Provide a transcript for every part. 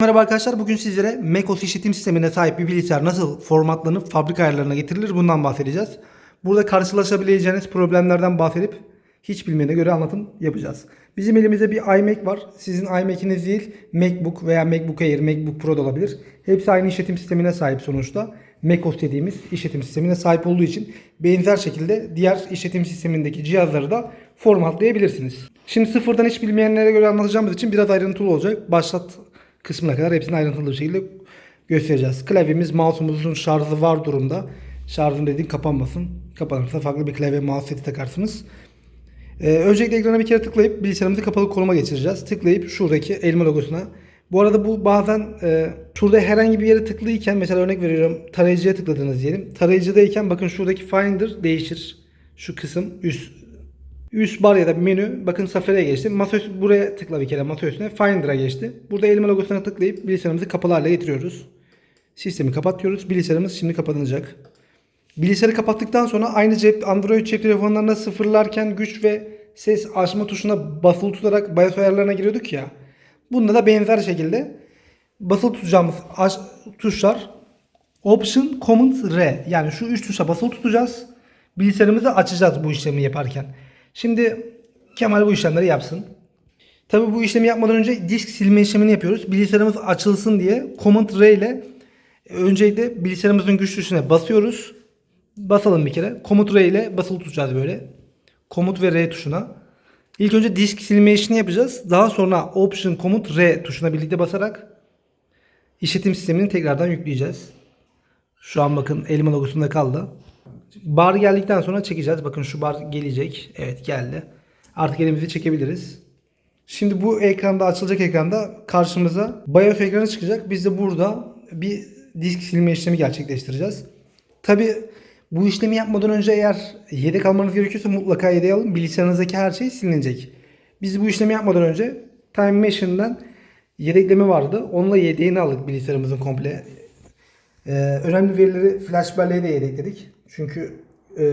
Merhaba arkadaşlar. Bugün sizlere macOS işletim sistemine sahip bir bilgisayar nasıl formatlanıp fabrika ayarlarına getirilir bundan bahsedeceğiz. Burada karşılaşabileceğiniz problemlerden bahsedip hiç bilmeyene göre anlatım yapacağız. Bizim elimizde bir iMac var. Sizin iMac'iniz değil MacBook veya MacBook Air, MacBook Pro da olabilir. Hepsi aynı işletim sistemine sahip sonuçta. macOS dediğimiz işletim sistemine sahip olduğu için benzer şekilde diğer işletim sistemindeki cihazları da formatlayabilirsiniz. Şimdi sıfırdan hiç bilmeyenlere göre anlatacağımız için biraz ayrıntılı olacak. Başlat kısmına kadar hepsini ayrıntılı bir şekilde göstereceğiz. Klavyemiz, mouse'umuzun şarjı var durumda. Şarjın dediğin kapanmasın. Kapanırsa farklı bir klavye mouse seti takarsınız. Ee, öncelikle ekrana bir kere tıklayıp bilgisayarımızı kapalı konuma geçireceğiz. Tıklayıp şuradaki elma logosuna. Bu arada bu bazen e, şurada herhangi bir yere tıklıyken mesela örnek veriyorum tarayıcıya tıkladınız diyelim. Tarayıcıdayken bakın şuradaki Finder değişir. Şu kısım üst Üst bar ya da menü bakın Safari'ye geçti. Masaüstü buraya tıkla bir kere masa üstüne Finder'a geçti. Burada elma logosuna tıklayıp bilgisayarımızı kapalı hale getiriyoruz. Sistemi kapatıyoruz. Bilgisayarımız şimdi kapanacak. Bilgisayarı kapattıktan sonra aynı cep Android cep telefonlarında sıfırlarken güç ve ses açma tuşuna basılı tutarak BIOS ayarlarına giriyorduk ya. Bunda da benzer şekilde basılı tutacağımız tuşlar Option Command R. Yani şu üç tuşa basılı tutacağız. Bilgisayarımızı açacağız bu işlemi yaparken. Şimdi Kemal bu işlemleri yapsın. Tabi bu işlemi yapmadan önce disk silme işlemini yapıyoruz. Bilgisayarımız açılsın diye Command R ile öncelikle bilgisayarımızın güç tuşuna basıyoruz. Basalım bir kere. Command R ile basılı tutacağız böyle. Command ve R tuşuna. İlk önce disk silme işini yapacağız. Daha sonra Option Command R tuşuna birlikte basarak işletim sistemini tekrardan yükleyeceğiz. Şu an bakın elma logosunda kaldı. Bar geldikten sonra çekeceğiz. Bakın şu bar gelecek. Evet geldi. Artık elimizi çekebiliriz. Şimdi bu ekranda açılacak ekranda karşımıza BIOS ekranı çıkacak. Biz de burada bir disk silme işlemi gerçekleştireceğiz. Tabi bu işlemi yapmadan önce eğer yedek almanız gerekiyorsa mutlaka yedek alın. Bilgisayarınızdaki her şey silinecek. Biz bu işlemi yapmadan önce Time Machine'den yedekleme vardı. Onunla yedeğini aldık bilgisayarımızın komple. Ee, önemli verileri flash belleğe de yedekledik. Çünkü e,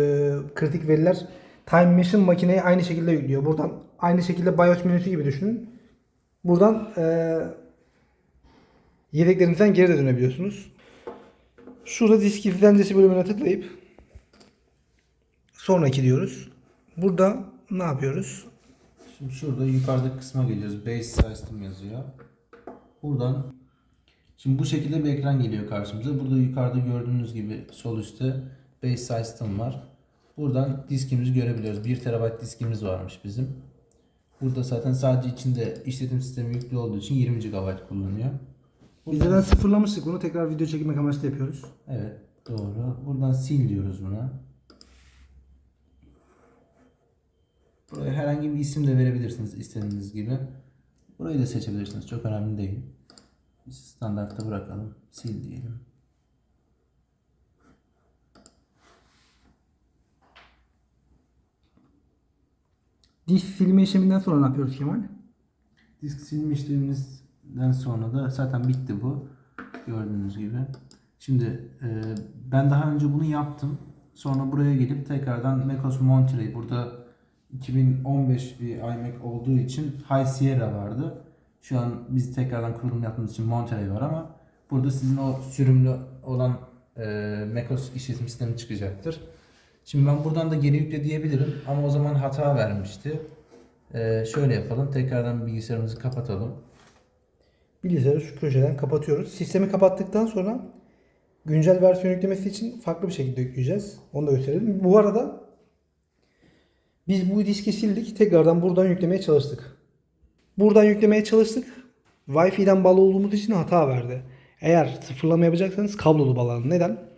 kritik veriler Time Machine makineye aynı şekilde yüklüyor. Buradan aynı şekilde BIOS menüsü gibi düşünün. Buradan e, yedeklerinizden geri de dönebiliyorsunuz. Şurada disk izlencesi bölümüne tıklayıp sonraki diyoruz. Burada ne yapıyoruz? Şimdi şurada yukarıdaki kısma geliyoruz. Base System yazıyor. Buradan Şimdi bu şekilde bir ekran geliyor karşımıza. Burada yukarıda gördüğünüz gibi sol üstte Base System var. Buradan diskimizi görebiliyoruz. 1 TB diskimiz varmış bizim. Burada zaten sadece içinde işletim sistemi yüklü olduğu için 20 GB kullanıyor. Biz zaten sıfırlamıştık bunu. Tekrar video çekmek amaçlı yapıyoruz. Evet doğru. Buradan sil diyoruz buna. Buraya herhangi bir isim de verebilirsiniz istediğiniz gibi. Burayı da seçebilirsiniz. Çok önemli değil. Biz standartta bırakalım. Sil diyelim. Disk silme işleminden sonra ne yapıyoruz Kemal? Disk silme işlemimizden sonra da zaten bitti bu. Gördüğünüz gibi. Şimdi e, ben daha önce bunu yaptım. Sonra buraya gelip tekrardan macOS Monterey burada 2015 bir iMac olduğu için High Sierra vardı. Şu an biz tekrardan kurulum yaptığımız için Monterey var ama burada sizin o sürümlü olan e, macOS işletim sistemi çıkacaktır. Şimdi ben buradan da geri yükle diyebilirim ama o zaman hata vermişti. E, şöyle yapalım. Tekrardan bilgisayarımızı kapatalım. Bilgisayarı şu köşeden kapatıyoruz. Sistemi kapattıktan sonra güncel versiyon yüklemesi için farklı bir şekilde yükleyeceğiz. Onu da gösterelim. Bu arada biz bu diski sildik. Tekrardan buradan yüklemeye çalıştık. Buradan yüklemeye çalıştık. Wi-Fi'den bağlı olduğumuz için hata verdi. Eğer sıfırlama yapacaksanız kablolu bağlanın. Neden?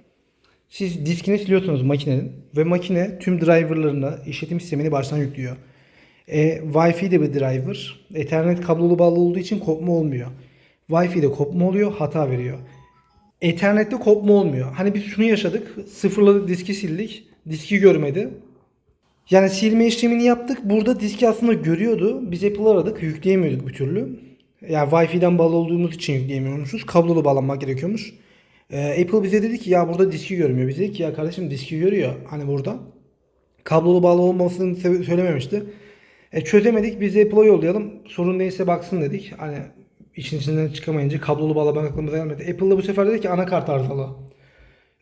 Siz diskini siliyorsunuz makinenin ve makine tüm driverlarını, işletim sistemini baştan yüklüyor. E, Wi-Fi de bir driver. Ethernet kablolu bağlı olduğu için kopma olmuyor. Wi-Fi'de kopma oluyor, hata veriyor. Ethernet'te kopma olmuyor. Hani biz şunu yaşadık. Sıfırladık, diski sildik. Diski görmedi. Yani silme işlemini yaptık. Burada diski aslında görüyordu. Biz Apple aradık. Yükleyemiyorduk bir türlü. Yani Wi-Fi'den bağlı olduğumuz için yükleyemiyormuşuz. Kablolu bağlanmak gerekiyormuş. Ee, Apple bize dedi ki ya burada diski görmüyor. Biz dedik ki ya kardeşim diski görüyor. Hani burada. Kablolu bağlı olmasını söylememişti. E, çözemedik. Biz Apple'a yollayalım. Sorun neyse baksın dedik. Hani işin içinden çıkamayınca kablolu bağlamak aklımıza gelmedi. Apple'da bu sefer dedi ki anakart arızalı.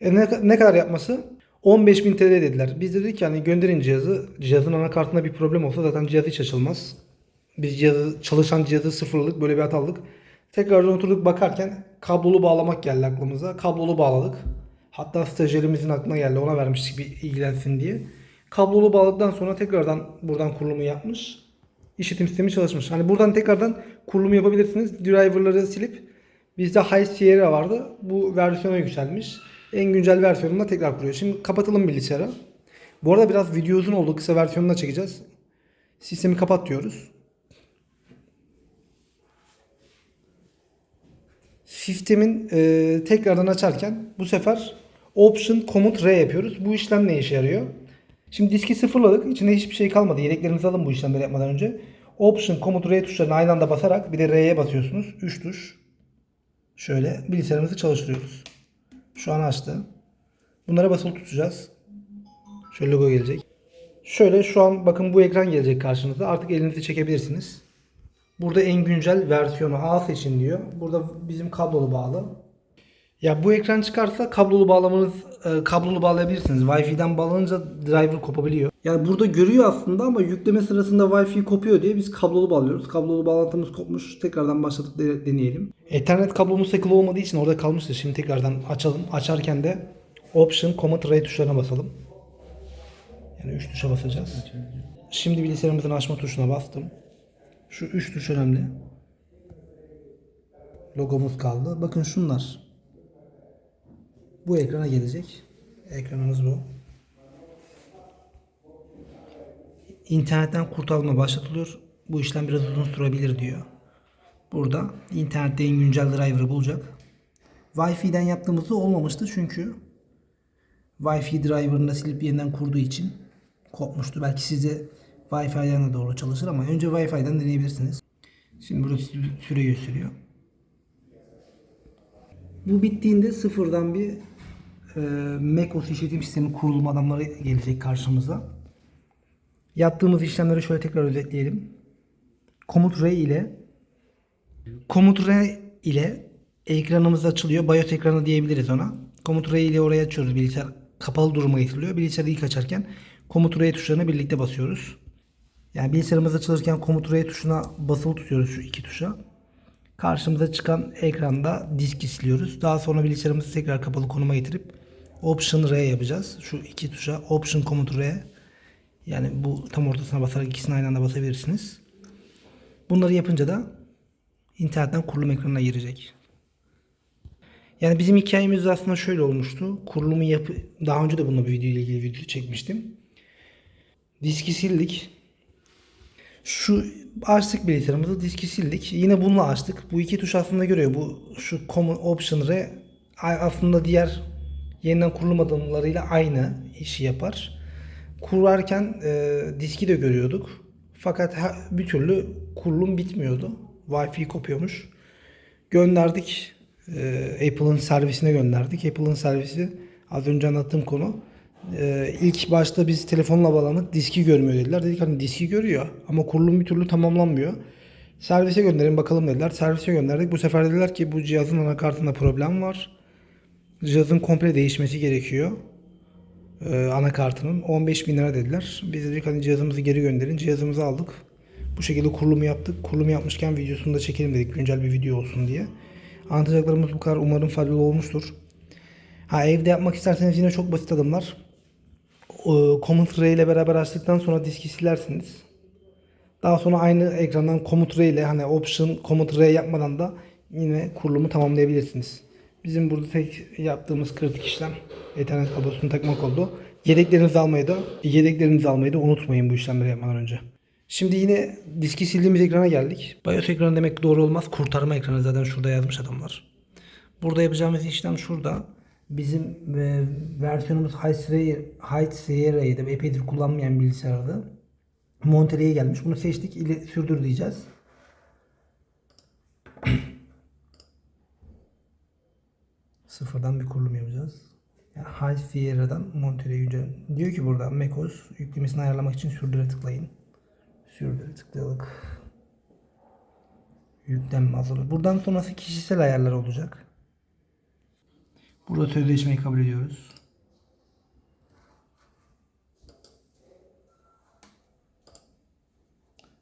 E ne, ne kadar yapması? 15.000 TL dediler. Biz dedik ki hani gönderin cihazı. Cihazın anakartında bir problem olsa zaten cihaz hiç açılmaz. Biz cihazı, çalışan cihazı sıfırladık. Böyle bir hata aldık. Tekrardan oturduk bakarken kablolu bağlamak geldi aklımıza. Kablolu bağladık. Hatta stajyerimizin aklına geldi. Ona vermiştik bir ilgilensin diye. Kablolu bağladıktan sonra tekrardan buradan kurulumu yapmış. İşitim sistemi çalışmış. Hani buradan tekrardan kurulumu yapabilirsiniz. Driver'ları silip bizde High Sierra vardı. Bu versiyona yükselmiş. En güncel versiyonunda tekrar kuruyor. Şimdi kapatalım bilgisayarı. Bu arada biraz video uzun oldu. Kısa versiyonuna çekeceğiz. Sistemi kapat diyoruz. Sistemin e, tekrardan açarken bu sefer Option Command R yapıyoruz. Bu işlem ne işe yarıyor? Şimdi diski sıfırladık. İçinde hiçbir şey kalmadı. Yedeklerinizi alın bu işlemleri yapmadan önce. Option Command R tuşlarını aynı anda basarak bir de R'ye basıyorsunuz. 3 tuş. Şöyle bilgisayarımızı çalıştırıyoruz. Şu an açtı. Bunlara basılı tutacağız. Şöyle logo gelecek. Şöyle şu an bakın bu ekran gelecek karşınıza. Artık elinizi çekebilirsiniz. Burada en güncel versiyonu A seçin diyor. Burada bizim kablolu bağlı. Ya bu ekran çıkarsa kablolu bağlamanız e, kablolu bağlayabilirsiniz. Wi-Fi'den bağlanınca driver kopabiliyor. Yani burada görüyor aslında ama yükleme sırasında Wi-Fi kopuyor diye biz kablolu bağlıyoruz. Kablolu bağlantımız kopmuş. Tekrardan başladık de- deneyelim. Ethernet kablomuz takılı olmadığı için orada kalmıştı. Şimdi tekrardan açalım. Açarken de Option Command R tuşlarına basalım. Yani 3 tuşa basacağız. Şimdi bilgisayarımızın açma tuşuna bastım. Şu 3 tuş önemli. Logomuz kaldı. Bakın şunlar. Bu ekrana gelecek. Ekranımız bu. İnternetten kurtarılma başlatılıyor. Bu işlem biraz uzun sürebilir diyor. Burada internette en güncel driver'ı bulacak. Wi-Fi'den yaptığımızda olmamıştı çünkü Wi-Fi driver'ını silip yeniden kurduğu için kopmuştu. Belki size Wi-Fi'den de doğru çalışır ama önce Wi-Fi'den deneyebilirsiniz. Şimdi burada sü- süre gösteriyor. Bu bittiğinde sıfırdan bir e, macOS işletim sistemi kurulum adamları gelecek karşımıza. Yaptığımız işlemleri şöyle tekrar özetleyelim. Komut R ile Komut R ile ekranımız açılıyor. BIOS ekranı diyebiliriz ona. Komut R ile oraya açıyoruz. Bilgisayar kapalı duruma getiriliyor. Bilgisayarı ilk açarken Komut R tuşlarına birlikte basıyoruz. Yani bilgisayarımız açılırken Komut tuşuna basılı tutuyoruz şu iki tuşa. Karşımıza çıkan ekranda diski siliyoruz. Daha sonra bilgisayarımızı tekrar kapalı konuma getirip Option R yapacağız. Şu iki tuşa Option Komut R. Yani bu tam ortasına basarak ikisini aynı anda basabilirsiniz. Bunları yapınca da internetten kurulum ekranına girecek. Yani bizim hikayemiz aslında şöyle olmuştu. Kurulumu yapı daha önce de bununla bir video ile ilgili video çekmiştim. Diski sildik. Şu açtık bilgisayarımızı diski sildik. Yine bununla açtık. Bu iki tuş aslında görüyor. Bu şu Common Option R aslında diğer yeniden kurulum adımlarıyla aynı işi yapar. Kurarken e, diski de görüyorduk. Fakat ha- bir türlü kurulum bitmiyordu. Wi-Fi kopuyormuş. Gönderdik. E, Apple'ın servisine gönderdik. Apple'ın servisi az önce anlattığım konu. E, ilk başta biz telefonla bağlandık. Diski görmüyor dediler. Dedik hani diski görüyor ama kurulum bir türlü tamamlanmıyor. Servise gönderin bakalım dediler. Servise gönderdik. Bu sefer dediler ki bu cihazın anakartında problem var. Cihazın komple değişmesi gerekiyor e, anakartının 15 bin lira dediler. Biz dedik hani cihazımızı geri gönderin. Cihazımızı aldık. Bu şekilde kurulumu yaptık. Kurulumu yapmışken videosunu da çekelim dedik. Güncel bir video olsun diye. Anlatacaklarımız bu kadar. Umarım faydalı olmuştur. Ha evde yapmak isterseniz yine çok basit adımlar. E, Command R ile beraber açtıktan sonra diski silersiniz. Daha sonra aynı ekrandan Command R ile hani Option Command R yapmadan da yine kurulumu tamamlayabilirsiniz. Bizim burada tek yaptığımız kritik işlem Ethernet kablosunu takmak oldu. Yedeklerinizi almayı da yedeklerinizi almayı da unutmayın bu işlemleri yapmadan önce. Şimdi yine diski sildiğimiz ekrana geldik. BIOS ekranı demek doğru olmaz. Kurtarma ekranı zaten şurada yazmış adamlar. Burada yapacağımız işlem şurada. Bizim e, versiyonumuz High epeydir kullanmayan bilgisayarda. Monterey'e gelmiş. Bunu seçtik. İle, sürdür diyeceğiz. Sıfırdan bir kurulum yapacağız. Yani High Sierra'dan Monterey güncel. Diyor ki burada macOS yüklemesini ayarlamak için sürdüre tıklayın. Sürdüre tıkladık. Yüklenme hazırlığı. Buradan sonrası kişisel ayarlar olacak. Burada sözleşmeyi kabul ediyoruz.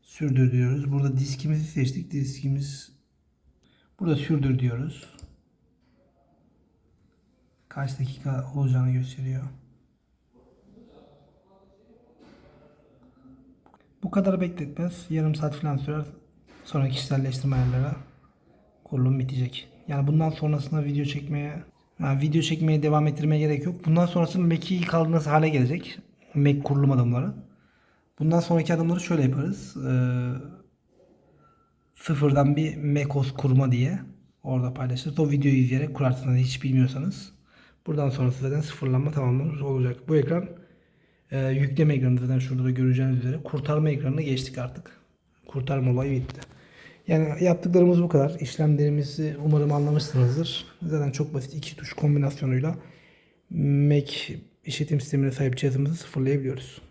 Sürdür diyoruz. Burada diskimizi seçtik. Diskimiz burada sürdür diyoruz. Kaç dakika olacağını gösteriyor. Bu kadar bekletmez. Yarım saat falan sürer. Sonra kişiselleştirme ayarları kurulum bitecek. Yani bundan sonrasında video çekmeye yani video çekmeye devam ettirmeye gerek yok. Bundan sonrası Mac'i kaldırması hale gelecek. Mac kurulum adımları. Bundan sonraki adımları şöyle yaparız. Ee, sıfırdan bir macOS kurma diye orada paylaşırız. O videoyu izleyerek kurarsınız hiç bilmiyorsanız. Buradan sonrası zaten sıfırlanma tamamlamış olacak. Bu ekran e, yükleme ekranı zaten şurada da göreceğiniz üzere. Kurtarma ekranına geçtik artık. Kurtarma olayı bitti. Yani yaptıklarımız bu kadar. İşlemlerimizi umarım anlamışsınızdır. Zaten çok basit iki tuş kombinasyonuyla Mac işletim sistemine sahip cihazımızı sıfırlayabiliyoruz.